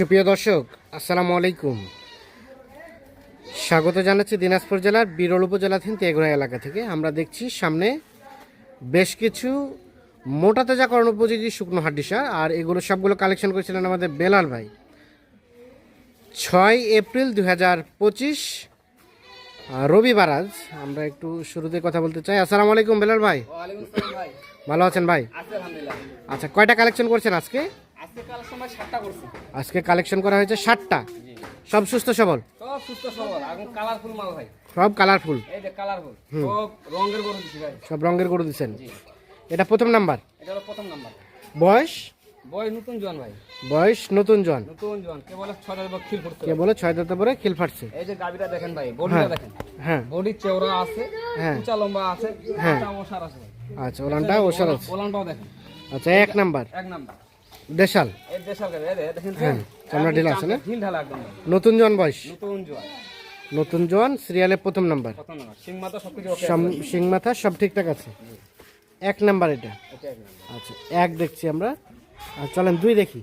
সুপ্রিয় দর্শক আসসালামু আলাইকুম। স্বাগত জানাচ্ছি দিনাজপুর জেলার বিরল উপজেলাধীন তেঘরা এলাকা থেকে। আমরা দেখছি সামনে বেশ কিছু মোটা তাজাকরণ উপযোগী শুকনো হাড্ডি সার আর এগুলো সবগুলো কালেকশন করেছিলেন আমাদের বেলাল ভাই। ছয় এপ্রিল দু হাজার পঁচিশ রবিবার আজ। আমরা একটু শুরুতে কথা বলতে চাই। আসসালামু আলাইকুম বেলাল ভাই। ভালো আছেন ভাই? আচ্ছা কয়টা কালেকশন করছেন আজকে? আজকে করছি। কালেকশন করা হয়েছে ষাটটা জি। সব সুস্থ সবল? সব সুস্থ সবল। এখন কালারফুল মাল ভাই। সব কালারফুল? এই যে কালারফুল। সব রঙের গরু দিছি ভাই। সব রঙের গরু দিচ্ছেন এটা প্রথম নাম্বার? এটা হলো প্রথম নাম্বার। বয়স? বয় নতুন জোয়ান ভাই। বয়স নতুন জন নতুন জোয়ান। কে বলে ছয় দাঁত খিল ফুটছে। কে বলে ছয় দাঁতে পরে খিল ফাটছে? এই যে গাবিটা দেখেন ভাই বডিটা দেখেন। হ্যাঁ। বডি চওড়া আছে হ্যাঁ। উঁচা লম্বা আছে হ্যাঁ। ওসার আছে। আচ্ছা ওলানটা ওষার আছে। ওলানটাও দেখেন। আচ্ছা এক নাম্বার। এক নাম্বার। দেশাল? হ্যাঁ, চামড়া ঢিলা আছে না? নতুন জন বয়স? নতুন জন। সিরিয়ালে প্রথম নাম্বার সিং মাথা সব ঠিকঠাক আছে? এক নাম্বার এটা। আচ্ছা এক দেখছি আমরা। আর চলেন দুই দেখি।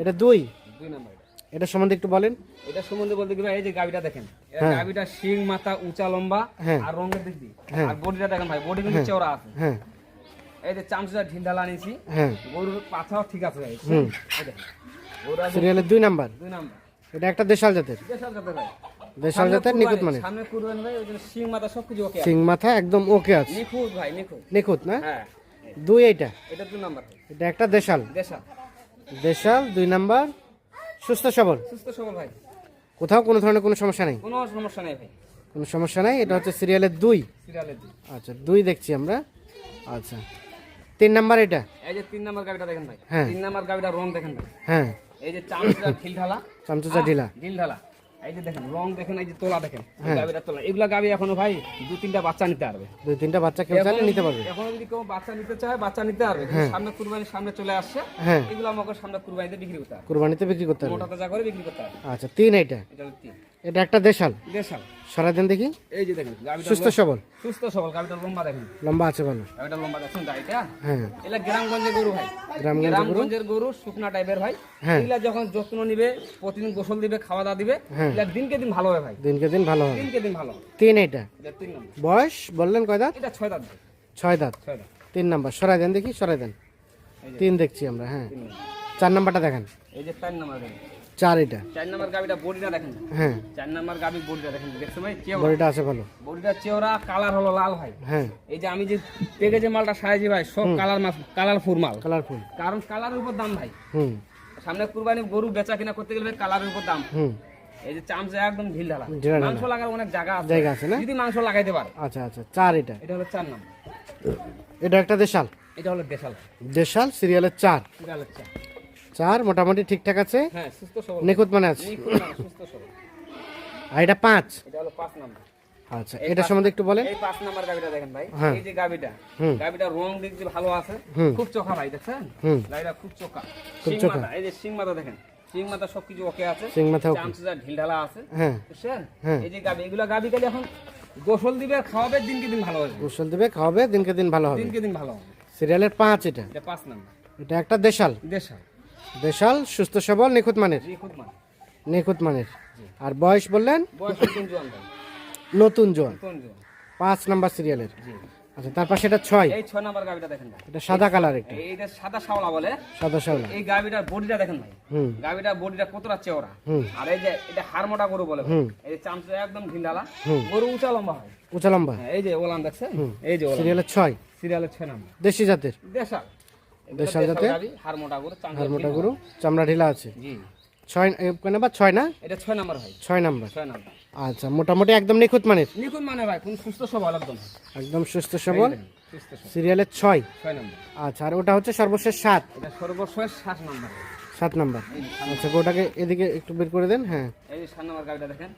এটা দুই? দুই নাম্বার এটা। সম্বন্ধে একটু বলেন। এটা সম্বন্ধে বলতে গেলে এই যে গাবিটা দেখেন হ্যাঁ। গাবিটা শিং মাথা উঁচা লম্বা হ্যাঁ। আর রঙের দিক দিয়ে। হ্যাঁ। আর বডিটা দেখেন ভাই বডি কিন্তু চওড়া আছে। হ্যাঁ। এই যে চামচটা হ্যাঁ। গরুর ঠিক আছে সিরিয়ালের দুই নাম্বার? দুই নাম্বার। এটা একটা দেশাল জাতের? দেশাল যাতে ভাই। দেশাল জাতের নিখুঁত মানে সামনে কুরবানি ভাই ওই জন্য শিং মাথা সবকিছু ওকে সিং মাথা একদম ওকে আছে। নিখুঁত ভাই নিখুঁত। নিখুঁত না? হ্যাঁ। দুই এটা দুই নাম্বার এটা একটা দেশাল? দেশাল। দেশাল দুই নাম্বার। সুস্থ সবল? সুস্থ সবল ভাই। কোথাও কোনো ধরনের কোনো সমস্যা নেই? কোনো সমস্যা নেই ভাই। কোনো সমস্যা নেই? এটা হচ্ছে সিরিয়ালের দুই? সিরিয়ালের দুই। আচ্ছা দুই দেখছি আমরা। আচ্ছা। তিন নাম্বার এটা? এই যে তিন নাম্বার গাবিটা দেখেন ভাই। হ্যাঁ। তিন নাম্বার গাবিটা রং দেখেন ভাই। হ্যাঁ। এই যে চামচটা ঢিল ঢালা। চামচুচা ঢিলা। ঢিল ঢালা। এই যে দেখেন রং দেখেন এই যে তোলা দেখেন হ্যাঁ। গাবিটা তোলা। এগুলা গাবি এখনও ভাই দু তিনটা বাচ্চা নিতে পারবে। দুই তিনটা বাচ্চা কেউ চাইলে নিতে পারবে। এখন যদি কেউ বাচ্চা নিতে চায় বাচ্চা নিতে পারবে। সামনে কুরবানির সামনে চলে আসছে। হ্যাঁ। এগুলো আমাকে সামনে কুরবানিতে বিক্রি করতে হবে। কুরবানিতে বিক্রি করতে পারবে মোটা তাজা করে বিক্রি করতে হবে। আচ্ছা তিন এইটা এটা হলো তিন। এটা একটা দেশাল? দেশাল। সারাদিন দেখি। এই যে দেখেন সুস্থ সবল। সুস্থ সবল গাবিটা লম্বা দেখেন। লম্বা আছে ভালো। গাবিটা লম্বা দেখছেন গাড়িটা হ্যাঁ। এগুলা গ্রামগঞ্জের গরু ভাই। গ্রামগঞ্জের গরু? শুকনা টাইপের ভাই। হ্যাঁ। এগুলা যখন যত্ন নিবে প্রতিদিন গোসল দিবে খাওয়া দাওয়া দিবে হ্যাঁ। এগুলা দিনকে দিন ভালো হবে ভাই। দিনকে দিন ভালো হবে দিনকে দিন ভালো তিন এটা। তিন নম্বর। বয়স বললেন কয় দাঁত? এটা ছয় দাঁত ছয় দাঁত। ছয় দাঁত। তিন নাম্বার। সরাই দেন দেখি সরাই দেন। তিন দেখছি আমরা হ্যাঁ। চার নাম্বারটা দেখেন। এই যে চার নাম্বার দেখেন। চার এটা। চার নাম্বার গাবিটা বডিটা দেখেন। হ্যাঁ। চার নাম্বার গাবি বডিটা দেখেন। দেখছেন ভাই চেওড়া। বডিটা আছে ভালো। বডিটা চেওড়া কালার হলো লাল ভাই হ্যাঁ। এই যে আমি যে পেকে যে মালটা সারাইছি ভাই সব কালার মাছ কালারফুল মাল। কালারফুল। কারণ কালারের উপর দাম ভাই। হুম। সামনে কুরবানি গরু বেচা কিনা করতে গেলে ভাই কালারের উপর দাম। হুম। এই যে চামচা একদম ঢিল ঢালা। মাংস লাগার অনেক জায়গা আছে। জায়গা আছে না? যদি মাংস লাগাইতে পারে। আচ্ছা আচ্ছা। চার এটা। এটা হলো চার নাম্বার। এটা একটা দেশাল? এটা হলো দেশাল। দেশাল সিরিয়ালের চার। সিরিয়ালের চা চার মোটামুটি ঠিকঠাক আছে? হ্যাঁ নিখুঁত মানে আছে? আর এটা পাঁচ? আচ্ছা এটা সম্বন্ধে একটু বলেন। এই পাঁচ নাম্বার গাবিটা দেখেন ভাই। হ্যাঁ। এই যে গাবিটা। গাবিটা রং দিক দিয়ে ভালো আছে। খুব চোখা ভাই দেখছেন? গাবিটা খুব চোখা। খুব চোখা। এই যে সিং মাথা দেখেন। সিং মাথা সবকিছু ওকে আছে। সিং মাথা ওকে চামচা ঢিল ঢালা আছে। হ্যাঁ। বুঝছেন? হ্যাঁ। এই যে গাবি এগুলা গাবি কালি এখন গোসল দিবে খাওয়াবে দিনকে দিন ভালো হবে। গোসল দেবে খাওয়াবে দিনকে দিন ভালো হবে। দিনকে দিন ভালো হবে। সিরিয়ালের পাঁচ এটা। এটা পাঁচ নাম্বার। এটা একটা দেশাল। দেশাল। দেশাল সুস্থ সবল নিখুঁত মানের। মান নিখুঁত মানের। আর বয়স বললেন? নতুন জোয়ান। জন পাঁচ নাম্বার সিরিয়ালের। আচ্ছা তারপর সেটা ছয়। এই ছয় নাম্বার গাবিটা দেখেন এটা সাদা কালার একটা। এইটা সাদা শাওলা বলে সাদা শাওলা এই গাবিটার বডিটা দেখেন ভাই। হুম। গাবিটার বডিটা কতটা চেওড়া। আর এই যে এটা হারমোটা গরু বলে। এই যে চামচা একদম গরু উঁচা লম্বা হয়। উঁচা লম্বা। হ্যাঁ, এই যে ওলান দেখছেন? এই যে সিরিয়ালের ছয়। সিরিয়ালের ছয় নাম্বার। দেশি জাতের। দেশাল। দেশাল জাতের? হারমোটা গরু চামড়া ঢিলা আছে। জি। ছয় নাম্বার? ছয় না? এটা ছয় নাম্বার ভাই ছয় নাম্বার। ছয় নাম্বার। আচ্ছা মোটামুটি একদম নিখুঁত মানের? নিখুঁত মানে ভাই কোন সুস্থ সবল একদম। একদম সুস্থ সবল? সিরিয়ালের ছয়? ছয় নাম্বার। আচ্ছা আর ওটা হচ্ছে সর্বশেষ সাত? এটা সর্বশেষ সাত নাম্বার। সাত নাম্বার। আচ্ছা ওটাকে এদিকে একটু বের করে দেন হ্যাঁ। এই সাত নাম্বার গাবিটা দেখেন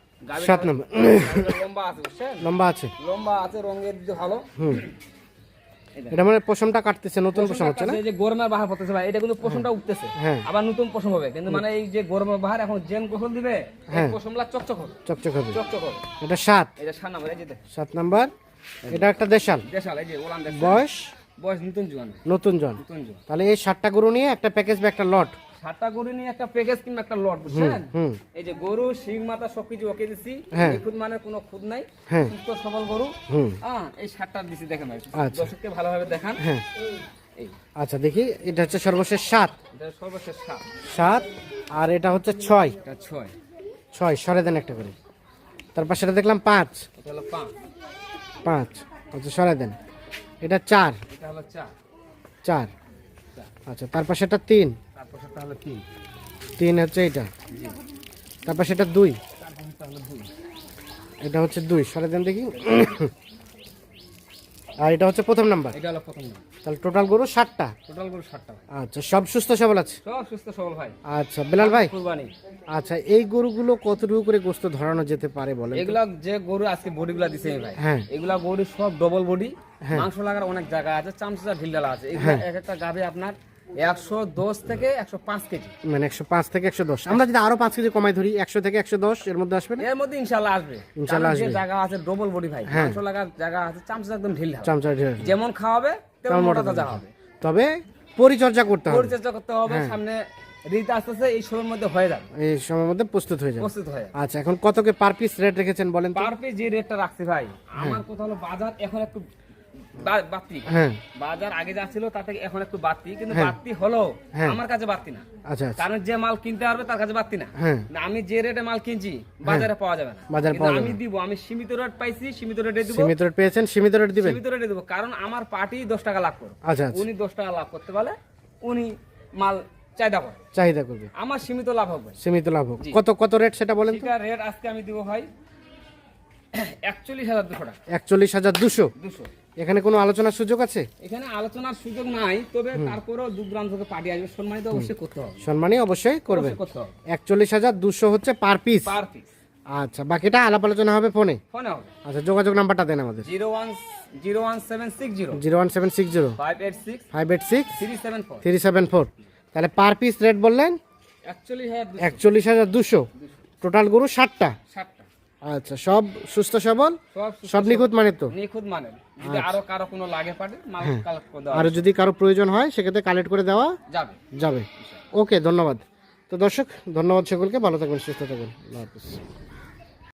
সাত নাম্বার। লম্বা আছে লম্বা আছে। লম্বা আছে রঙের ভালো। হুম। এটা। মানে পশমটা কাটতেছে নতুন পশম হচ্ছে না? এই যে গরমের বাহার পড়তেছে ভাই এটা কিন্তু পশমটা উঠতেছে। হ্যাঁ। আবার নতুন পশম হবে। কিন্তু মানে এই যে গরমের বাহার এখন জেন গোসল দিবে হ্যাঁ। পশমলা চকচক হবে। চকচক হবে। চকচক হবে। এটা সাত। এটা সাত নাম্বার এই যে সাত নাম্বার। এটা একটা দেশাল। দেশাল এই যে ওলান বয়স? বয়স নতুন নতুন জন তাহলে এই সাতটা গরু নিয়ে একটা প্যাকেজ বা একটা লট। সাতটা গরু নিয়ে একটা প্যাকেজ কিংবা একটা লট বুঝছেন? এই যে গরু শিং মাথা সবকিছু ওকে দিছি। হ্যাঁ। নিখুঁত মানে কোনো খুদ নাই। হ্যাঁ। সুস্থ সবল গরু। হ্যাঁ এই সাতটা দিছি দেখেন আচ্ছা। দর্শককে ভালোভাবে দেখান। হ্যাঁ। এই। আচ্ছা দেখি এটা হচ্ছে সর্বশেষ সাত। এটা সর্বশেষ সাত। সাত আর এটা হচ্ছে ছয়। এটা ছয়। ছয় সরে দেন একটা করে। তারপর সেটা দেখলাম পাঁচ। এটা হলো পাঁচ। পাঁচ আচ্ছা সরে দেন। এটা চার। এটা হলো চার। চার। আচ্ছা তারপর সেটা তিন। তিন। তিন হচ্ছে এটা তারপর সেটা দুই। এটা হচ্ছে দুই। সরে দেন দেখি। আর এটা হচ্ছে প্রথম নাম্বার। এটা হলো প্রথম নাম তাহলে টোটাল গরু ষাটটা। টোটাল গরু সাতটা ভাই। আচ্ছা সব সুস্থ সবল আছে? সব সুস্থ সবল ভাই। আচ্ছা বেলাল ভাই। কুরবানি। আচ্ছা এই গরুগুলো কতটুকু করে গোস্ত ধরানো যেতে পারে বলেন তো? এগুলা যে গরু আজকে বডি গুলা দিছে ভাই হ্যাঁ। এগুলা গরু সব ডবল বডি হ্যাঁ। মাংস লাগার অনেক জায়গা আছে চামচা ঢিলডালা আছে এক একটা গাবে আপনার একশো দশ থেকে একশো পাঁচ কেজি। মানে একশো পাঁচ থেকে একশো দশ। আমরা যদি আরও পাঁচ কেজি কমাই ধরি একশো থেকে একশো দশ এর মধ্যে আসবে এর মধ্যে ইনশাল্লাহ আসবে। ইনশাল্লাহ আসবে। জায়গা আছে ডবল বডি ভাই। হ্যাঁ। মাংস জায়গা আছে চামচা একদম ঢিল চামচা ঢের যেমন খাওয়াবে তেমন তেমন মোটা মোটা তাজা তাজা। হবে। তবে পরিচর্যা করতে হবে। পরিচর্যা করতে হবে হ্যাঁ। সামনে ঋতু আস্তে আস্তে এই সময়ের মধ্যে হয়ে যাবে। এই সময়ের মধ্যে প্রস্তুত হয়ে যাবে। প্রস্তুত হয়ে আচ্ছা এখন কতকে পার পিস রেট রেখেছেন বলেন পার পিস যে রেটটা রাখছি ভাই আমার কথা হলো বাজার এখন একটু বাড়তি। হ্যাঁ। বাজার আগে যা ছিল তার থেকে এখন একটু বাড়তি কিন্তু হ্যাঁ। বাড়তি হলো হ্যাঁ। আমার কাছে বাড়তি না। আচ্ছা আচ্ছা। কারণ যে মাল কিনতে পারবে তার কাছে বাড়তি না। আমি যে রেটে মাল কিনছি বাজারে পাওয়া যাবে না। বাজারে কিন্তু পাওয়া আমি দিব আমি সীমিত রেট পাইছি সীমিত রেটে দিব। সীমিত রেট পেয়েছেন সীমিত রেট দিবেন। সীমিত রেটে দিব কারণ আমার পার্টি দশ টাকা লাভ করবে। আচ্ছা উনি দশ টাকা লাভ করতে পারলে উনি মাল চাহিদা করে চাহিদা করবে। আমার সীমিত লাভ হবে। সীমিত লাভ জি। কত কত রেট সেটা বলেন রেট আজকে আমি দিব ভাই একচল্লিশ হাজার দুশো টাকা। একচল্লিশ হাজার দুশো? দুশো। এখানে কোনো আলোচনার সুযোগ আছে? এখানে আলোচনার সুযোগ নাই তবে তারপরেও দূরান্ত থেকে পার্টি আসবে সম্মানিত অবশ্যই করতে হবে। সম্মানী অবশ্যই হবে। একচল্লিশ হাজার দুশো হচ্ছে পার পিস? Per piece. আচ্ছা বাকিটা আলাপ আলোচনা হবে ফোনে? ফোনে হবে। আচ্ছা যোগাযোগ নাম্বারটা দেন আমাদের। Zero one zero one seven six zero. Zero one seven six zero. Five eight six. Five eight six. Three seven four. Three seven four. তাহলে পার পিস রেট বললেন? একচল্লিশ হাজার একচল্লিশ হাজার দুশো। টোটাল গরু ষাটটা। ষাটটা। আচ্ছা সব সুস্থ সবল? সব নিখুঁত মানে তো? নিখুঁত মানে। যদি আরও কারও কোনো লাগে পারে মাল কালেক্ট করে দেওয়া আর যদি কারও প্রয়োজন হয় সেক্ষেত্রে কালেক্ট করে দেওয়া যাবে। যাবে। ওকে ধন্যবাদ। তো দর্শক ধন্যবাদ সকলকে। ভালো থাকবেন সুস্থ থাকবেন। আল্লাহ হাফিজ।